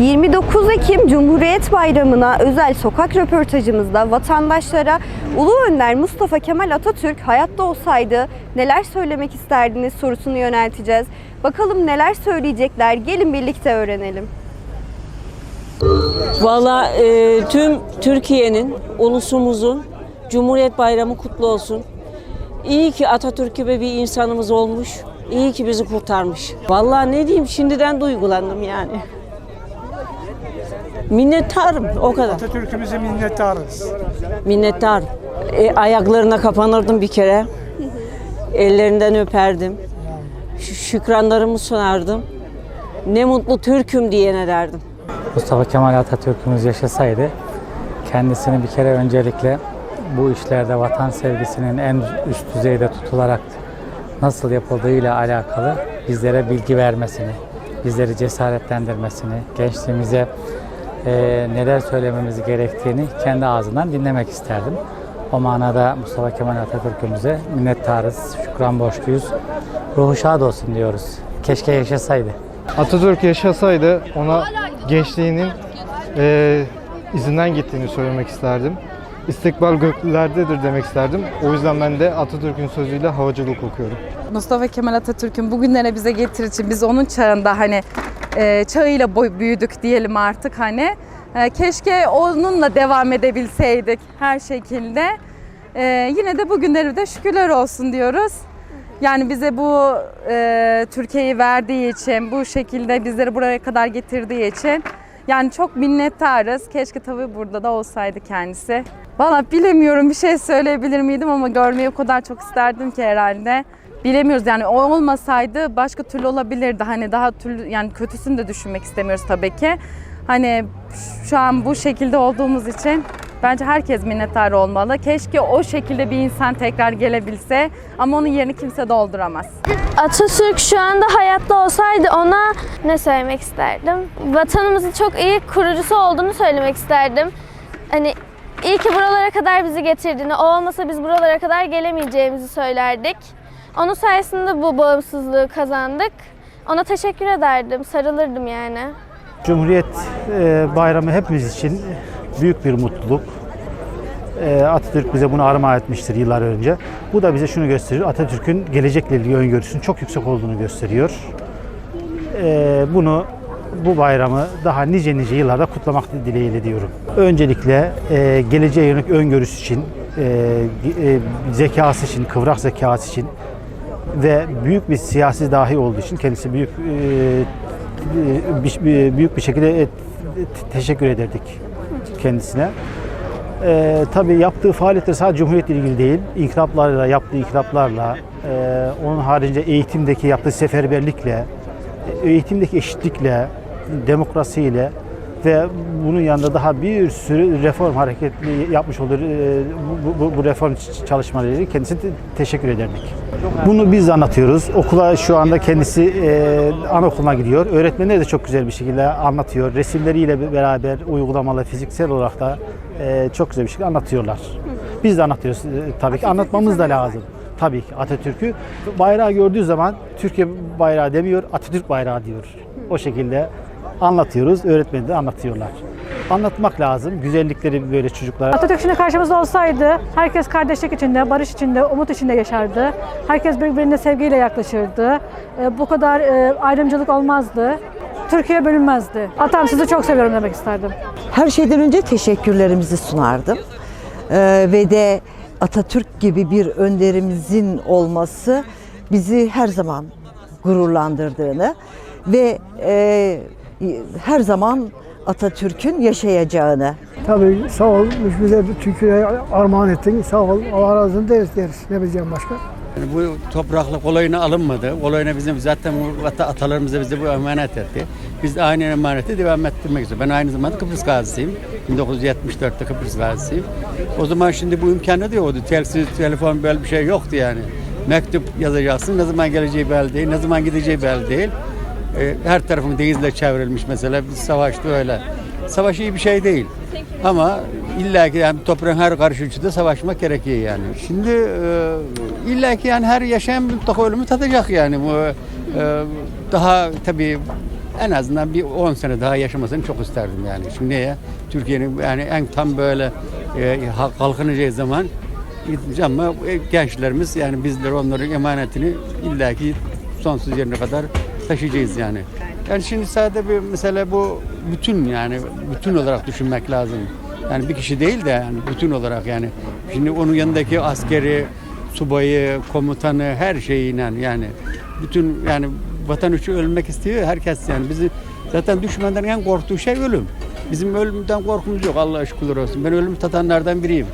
29 Ekim Cumhuriyet Bayramı'na özel sokak röportajımızda vatandaşlara Ulu Önder Mustafa Kemal Atatürk hayatta olsaydı neler söylemek isterdiniz sorusunu yönelteceğiz. Bakalım neler söyleyecekler gelin birlikte öğrenelim. Valla e, tüm Türkiye'nin, ulusumuzun Cumhuriyet Bayramı kutlu olsun. İyi ki Atatürk gibi bir insanımız olmuş. İyi ki bizi kurtarmış. Valla ne diyeyim şimdiden duygulandım yani. Minnettarım o kadar. Atatürk'ümüze minnettarız. Minnettar. E, ayaklarına kapanırdım bir kere. Ellerinden öperdim. Ş- şükranlarımı sunardım. Ne mutlu Türk'üm diyene derdim. Mustafa Kemal Atatürk'ümüz yaşasaydı kendisini bir kere öncelikle bu işlerde vatan sevgisinin en üst düzeyde tutularak nasıl yapıldığıyla alakalı bizlere bilgi vermesini, bizleri cesaretlendirmesini, gençliğimize eee, neler söylememiz gerektiğini kendi ağzından dinlemek isterdim. O manada Mustafa Kemal Atatürk'ümüze minnettarız, şükran borçluyuz. Ruhu şad olsun diyoruz. Keşke yaşasaydı. Atatürk yaşasaydı ona gençliğinin eee, izinden gittiğini söylemek isterdim. İstikbal göklerdedir demek isterdim. O yüzden ben de Atatürk'ün sözüyle havacılık okuyorum. Mustafa Kemal Atatürk'ün bugünlere bize getir için biz onun çağında hani e, çağıyla büyüdük diyelim artık hani. E, keşke onunla devam edebilseydik her şekilde. E, yine de bugünleri de şükürler olsun diyoruz. Yani bize bu e, Türkiye'yi verdiği için, bu şekilde bizleri buraya kadar getirdiği için yani çok minnettarız. Keşke tabii burada da olsaydı kendisi. Valla bilemiyorum bir şey söyleyebilir miydim ama görmeyi o kadar çok isterdim ki herhalde. Bilemiyoruz yani o olmasaydı başka türlü olabilirdi. Hani daha türlü yani kötüsünü de düşünmek istemiyoruz tabii ki. Hani şu an bu şekilde olduğumuz için bence herkes minnettar olmalı. Keşke o şekilde bir insan tekrar gelebilse ama onun yerini kimse dolduramaz. Atatürk şu anda hayatta olsaydı ona ne söylemek isterdim? Vatanımızın çok iyi kurucusu olduğunu söylemek isterdim. Hani iyi ki buralara kadar bizi getirdiğini, o olmasa biz buralara kadar gelemeyeceğimizi söylerdik. Onun sayesinde bu bağımsızlığı kazandık. Ona teşekkür ederdim, sarılırdım yani. Cumhuriyet e, Bayramı hepimiz için büyük bir mutluluk. E, Atatürk bize bunu armağan etmiştir yıllar önce. Bu da bize şunu gösteriyor. Atatürk'ün gelecekle ilgili öngörüsünün çok yüksek olduğunu gösteriyor. E, Bunu bu bayramı daha nice nice yıllarda kutlamak dileğiyle diyorum. Öncelikle geleceğe yönelik öngörüsü için, zekası için, kıvrak zekası için ve büyük bir siyasi dahi olduğu için kendisi büyük e, bir- büyük bir şekilde e, te- teşekkür ederdik kendisine. E, tabii yaptığı faaliyetler sadece Cumhuriyet'le ilgili değil, inkılaplarla, yaptığı inkılaplarla, e, onun haricinde eğitimdeki yaptığı seferberlikle, e, eğitimdeki eşitlikle, demokrasiyle ve bunun yanında daha bir sürü reform hareketli yapmış olduğu e, bu, bu, bu reform ç- çalışmalarıyla kendisine te- teşekkür ederdik. Bunu biz anlatıyoruz. Okula şu anda kendisi e, anaokuluna gidiyor. Öğretmenler de çok güzel bir şekilde anlatıyor. Resimleriyle beraber uygulamalı, fiziksel olarak da e, çok güzel bir şekilde anlatıyorlar. Biz de anlatıyoruz e, tabii ki. Anlatmamız da lazım. Tabii ki Atatürk'ü. Bayrağı gördüğü zaman Türkiye bayrağı demiyor, Atatürk bayrağı diyor. O şekilde anlatıyoruz, öğretmeni de anlatıyorlar. Anlatmak lazım, güzellikleri böyle çocuklara. Atatürk şimdi karşımızda olsaydı herkes kardeşlik içinde, barış içinde, umut içinde yaşardı. Herkes birbirine sevgiyle yaklaşırdı. Ee, Bu kadar e, ayrımcılık olmazdı. Türkiye bölünmezdi. Atam sizi çok seviyorum demek isterdim. Her şeyden önce teşekkürlerimizi sunardım. Ee, ve de Atatürk gibi bir önderimizin olması bizi her zaman gururlandırdığını ve e, her zaman Atatürk'ün yaşayacağını Tabii sağ ol. Bize Türkiye'ye armağan ettin. Sağ ol. Allah razı olsun deriz deriz. Ne bileceğim başka? Yani bu toprakla kolayına alınmadı. Kolayına bizim zaten atalarımız bize bu emanet etti. Biz de aynı emaneti devam ettirmek istiyoruz. Ben aynı zamanda Kıbrıs gazisiyim. 1974'te Kıbrıs gazisiyim. O zaman şimdi bu imkanı da yoktu. Telsiz, telefon böyle bir şey yoktu yani. Mektup yazacaksın. Ne zaman geleceği belli değil. Ne zaman gideceği belli değil. Ee, her tarafın denizle çevrilmiş mesela. Biz savaşta öyle. Savaş iyi bir şey değil. Ama illa ki yani toprağın her ölçüde savaşmak gerekiyor yani. Şimdi e, illa ki yani her yaşayan mutlaka ölümü tadacak yani. Bu e, daha tabii en azından bir 10 sene daha yaşamasını çok isterdim yani. Şimdi neye? Türkiye'nin yani en tam böyle e, kalkınacağı zaman ama e, gençlerimiz yani bizler onların emanetini illaki sonsuz yerine kadar taşıyacağız yani. Yani şimdi sadece bir mesela bu bütün yani bütün olarak düşünmek lazım. Yani bir kişi değil de yani bütün olarak yani. Şimdi onun yanındaki askeri, subayı, komutanı her şeyiyle yani bütün yani vatan için ölmek istiyor herkes yani bizi zaten düşmanların en korktuğu şey ölüm. Bizim ölümden korkumuz yok Allah'a şükürler olsun. Ben ölüm tatanlardan biriyim.